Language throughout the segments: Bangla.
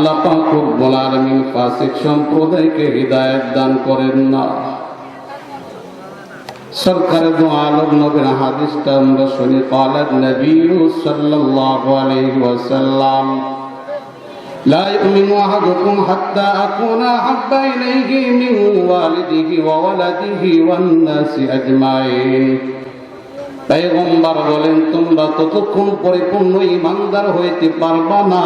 আল্লাহ পাক রব্বুল আলামিন ফাসিক সম্প্রদায়কে হৃদায়ত দান করেন না সরকার দু আলম নবীর হাদিসটা আমরা শুনি قالت নবী সাল্লাল্লাহু আলাইহি ওয়াসাল্লাম لا يؤمن أحدكم حتى أكون أحب إليه من والده وولده والناس أجمعين পেগম্বার বলেন তোমরা ততক্ষণ পরিপূর্ণ ইমানদার হইতে পারবা না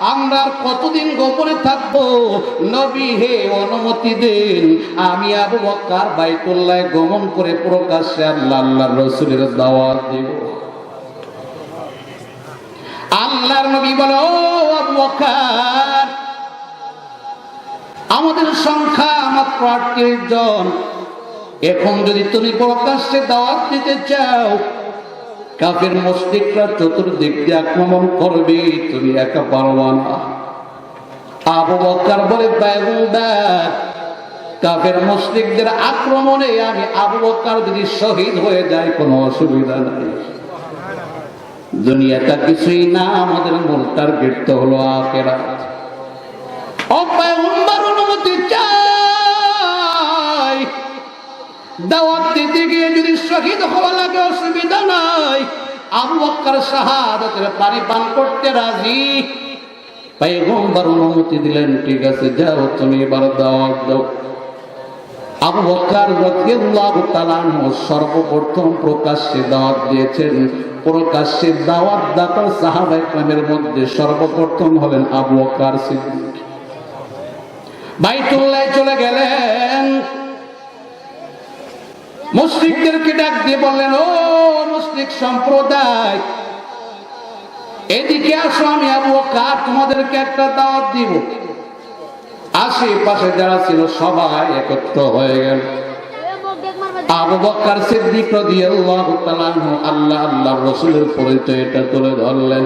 আমরা আর কতদিন গোপনে থাকব? নবী হে অনুমতি দেন। আমি আবু বক্কার বাইতুল্লাহ গমন করে প্রকাশ্যে আল্লাহ আল্লাহ রসুলের দাওয়াত দেব। আল্লাহর নবী বলে আবু আমাদের সংখ্যা মাত্র আটত্রিশ জন। এখন যদি তুমি প্রকাশ্যে দাওয়াত দিতে চাও কাফের মস্তিকরা চতুর্দিক দিয়ে আক্রমণ করবে, তুমি একা পারবা না। আবু বক্কর বলে কাফের মুশরিকদের আক্রমণে আমি আবু বক্কর যদি শহীদ হয়ে যায় কোনো অসুবিধা নাই। দুনিয়াটা কিছুই না, আমাদের মূল টার্গেট তো হলো আখেরাত। অনুমতি চাই। দাওয়াত দিতে গিয়ে যদি শহীদ হওয়া লাগে, অসুবিধা নাই। আবু বক্কর শাহাদাতের পানি পান করতে রাজি। পয়গম্বর অনুমতি দিলেন, ঠিক আছে, যাও, তুমি এবার দাওয়াত দাও। আবু বক্কর রাদিয়াল্লাহু তাআলা আনহু সর্বপ্রথম প্রকাশ্যে দাওয়াত দিয়েছেন। প্রকাশ্যে দাওয়াত দাতা সাহাবা একরামের মধ্যে সর্বপ্রথম হলেন আবু বক্কর সিদ্দিক। বাইতুল্লাহ চলে মুসলিকদেরকে ডাক দিয়ে বললেন, ও মুসলিক সম্প্রদায়, এদিকে আসো, আমি আবু কার তোমাদেরকে একটা দাওয়াত দিব। আশেপাশে যারা ছিল সবাই একত্র হয়ে গেল। আবু বক্কর সিদ্দিক রাদিয়াল্লাহু তাআলা আল্লাহ আল্লাহ রাসূলের পরিচয় এটা তুলে ধরলেন।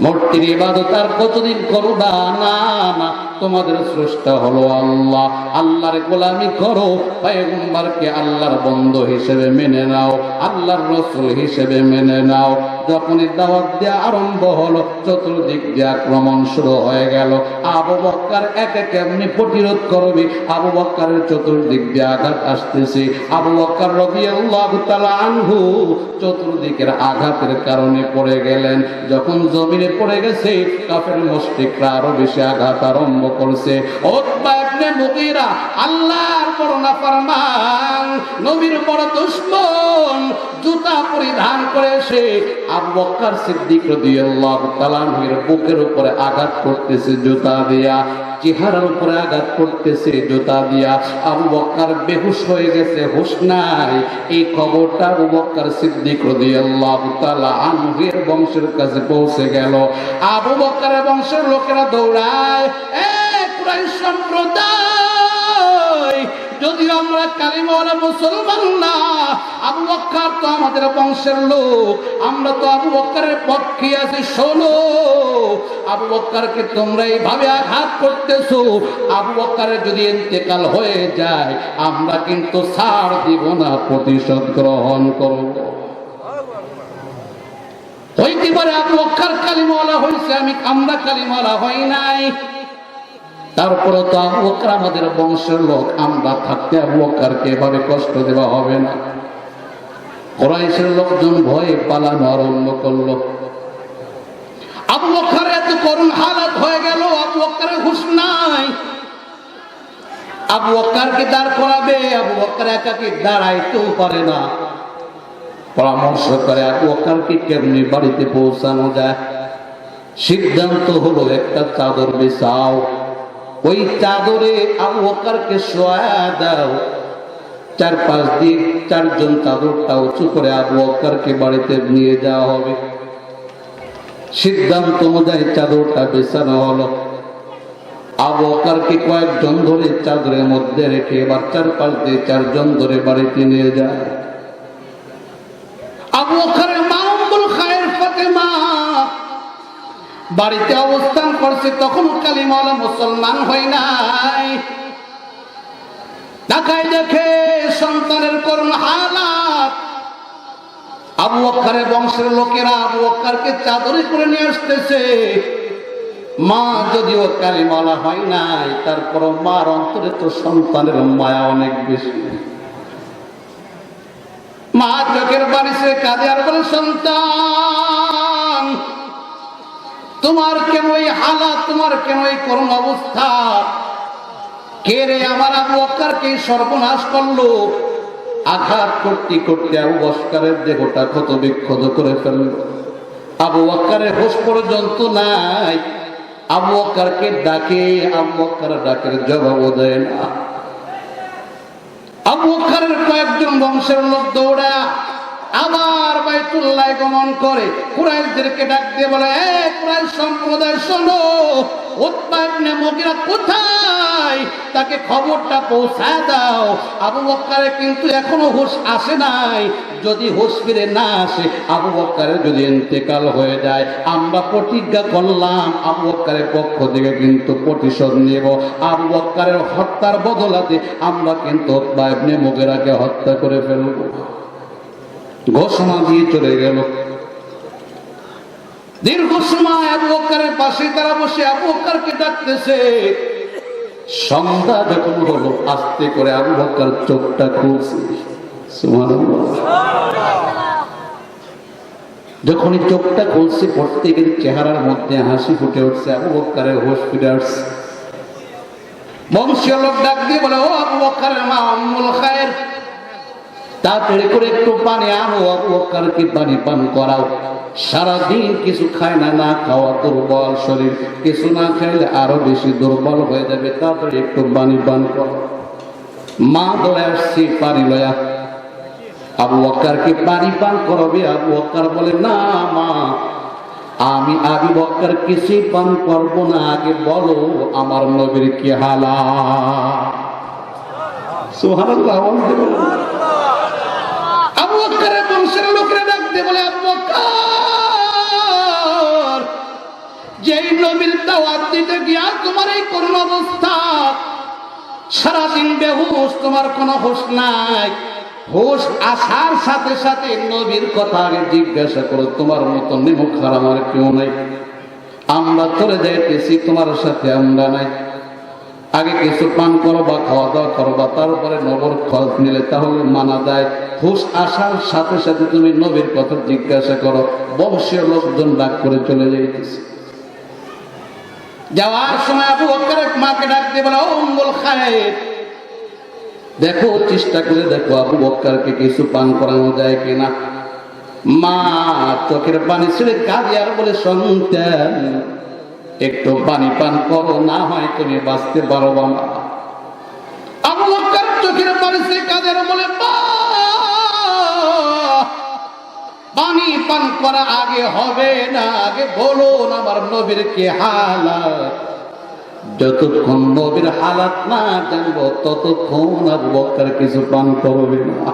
মূর্তির ইবাদত আর কতদিন করবা? না না। তোমাদের স্রষ্টা হলো আল্লাহ। আল্লাহর গোলামি করো, পয়গম্বরকে আল্লাহর বন্ধু হিসেবে মেনে নাও, আল্লাহর রসুল হিসেবে মেনে নাও। যখনই দাওয়াত দেওয়া আরম্ভ হলো, চতুর্দিক দিয়ে আক্রমণ শুরু হয়ে গেল। আবু বক্কার একে কেমনি প্রতিরোধ করবে? আবু বক্কারের চতুর্দিক দিয়ে আঘাত আসতেছে। আবু বক্কার রবি আনহু চতুর্দিকের আঘাতের কারণে পড়ে গেলেন। যখন জমিনে পড়ে গেছে, কাফের মুশরিকরা আরও বেশি আঘাত আরম্ভ করছে। আল্লাহর নবীর বড় জুতা পরিধান সিদ্দিক বুকের উপরে আঘাত করতেছে, জুতা দিয়া। চেহারার উপরে আঘাত করতেছে, জুতা দিয়া। আবু বকর বেহুশ হয়ে গেছে, হুশ নাই। এই খবরটা আবু বকর সিদ্দিক রাদিয়াল্লাহু তাআলা আনহুর বংশের কাছে পৌঁছে গেল। আবু বকরের বংশের লোকেরা দৌড়ায় এ সম্প্রদায়। যদি আমরা কালিমাওয়ালা মুসলমান না, আবু বক্কর তো আমাদের বংশের লোক, আমরা তো আবু বক্করের পক্ষে আছি, শোনো। আবু বক্করকে তোমরা এইভাবে আঘাত করতেছো, আবু বক্করের যদি ইন্তেকাল হয়ে যায়, আমরা কিন্তু ছাড় দিব না, প্রতিশোধ গ্রহণ করব। হইতে পারে আবু বক্কর কালিমাওয়ালা হয়েছে আমি আমরা কালিমাওয়ালা হই নাই। তারপরে তো বকর আমাদের বংশের লোক, আমরা থাকতে আবু বকরকে এভাবে কষ্ট দেওয়া হবে না। কোরাইশের লোকজন ভয়ে পালানো আরম্ভ করল। হয়ে নাই। দাঁড় করাবে একাকে দাঁড়াইতেও পারে না। পরামর্শ করে আবু বকরকে কেমনি বাড়িতে পৌঁছানো যায়? সিদ্ধান্ত হলো, একটা চাদর বেচাও ওই চাদরে আবু বকরকে শোয়া দাও। চার পাঁচ দিন চারজন চাদরটা উঁচু করে আবু বকরকে বাড়িতে নিয়ে যাওয়া হবে। সিদ্ধান্ত অনুযায়ী চাদরটা বেছানো হলো। আবু বকরকে কয়েকজন ধরে চাদরের মধ্যে রেখে এবার চারপাশ দিয়ে চারজন ধরে বাড়িতে নিয়ে যায়। আবু বকরের মা বাড়িতে অবস্থান করছে, তখন কালিমাওয়ালা মুসলমান হয় নাই। তাকাই দেখে সন্তানের করুণ হালাত। আবু অক্কারের বংশের লোকেরা আবু অক্কারকে চাদরে করে নিয়ে আসতেছে। মা যদিও কালিমালা হয় নাই তারপর মার অন্তরে তো সন্তানের মায়া অনেক বেশি। মা চোখের বাড়িতে কাঁদে আর বলে, সন্তান তোমার কেন এই হালাত? তোমার কেন এই করুণ অবস্থা? কে রে আমার আবু অক্কারকে সর্বনাশ করল? আঘাত করতে করতে আবু অস্কারের দেহটা ক্ষত বিক্ষত করে ফেলল। আবু অক্কারের হোশ পর্যন্ত নাই। আবু অক্কারকে ডাকে, আবু অক্কার ডাকের জবাব দেয় না। আবু অক্কারের কয়েকজন বংশের লোক দৌড়া, আবার গমন করে কুরাইশদেরকে ডাক দিয়ে বলে, এ কুরাইশ সম্প্রদায় শোনো কোথায়? তাকে খবরটা দাও। কিন্তু এখনও আসে নাই। যদি হুঁশ ফিরে না আসে, আবু যদি ইন্তেকাল হয়ে যায়, আমরা প্রতিজ্ঞা করলাম, আবু বক্কারের পক্ষ থেকে কিন্তু প্রতিশোধ নেব। আবু বক্কারের হত্যার বদলাতে আমরা কিন্তু হত্যা করে ফেলব। ঘোষণা দিয়ে চলে গেল। দীর্ঘ সময় আবু বক্কারের পাশে তারা বসে আবু বক্কারকে ডাকতেছে। সন্ধ্যা যখন হলো, আস্তে করে আবু বক্কার চোখটা খুলছে। যখনই চোখটা খুলছে, প্রত্যেকের চেহারার মধ্যে হাসি ফুটে উঠছে, আবু বক্কারের হোশ ফিরে আসছে। বংশীয় লোক ডাক দিয়ে বলে, ও আবু বক্কারের মা অম্মুল খায়ের তাড়াতাড়ি করে একটু পানি আনো, আবু বক্কারকে পানি পান করাও? সারাদিন কিছু খায় না না খাওয়া দুর্বল শরীর। কিছু না খাইলে আরও বেশি দুর্বল হয়ে যাবে। তাড়াতাড়ি একটু পানি পান করো মা দৌড়ে আসছি পানি লয়া। আবু বক্কারকে পানি পান করাবে? আবু বক্কার বলে, না মা, আমি আবু বক্কার কিছুই পান করব না। আগে বলো, আমার নবীর কি হালা বলো আবু বকরের বংশের লোকেরা ডাকতে বলে যেই নবীর দাওয়াত দিতে গিয়া তোমার এই করুণ অবস্থা, সারাদিন বেহুশ, তোমার কোনো হোশ নাই। হোশ আসার সাথে সাথে নবীর কথা আগে জিজ্ঞাসা করো, তোমার মতো নিমুখ হারাম আর কেউ নাই। আমরা চলে যাইতেছি তোমার সাথে আমরা নাই। আগে কিছু পান করো বা খাওয়া দাওয়া করো বা তারপরে নবর খরচ নিলে তাহলে মানা যায়। হুশ আসার সাথে সাথে তুমি নবীর কথা জিজ্ঞাসা করো। বংশীয় লোকজন ডাক করে চলে যাইতেছে। যাওয়ার সময় আবু বকর মাকে ডাক দিয়ে বলে, ও উম্মুল খায়ের দেখো, চেষ্টা করে দেখো আবু বক্কারকে কিছু পান করানো যায় কিনা। মা চোখের পানি ছেড়ে আর বলে, সন্তান একটু পানি পান করো না হয় তুমি বাঁচতে পারো বাবা বলে "মা, পানি পান করা আগে হবে না আগে হালাত। না ততক্ষণ আবু বক্কর কিছু পান করবে না।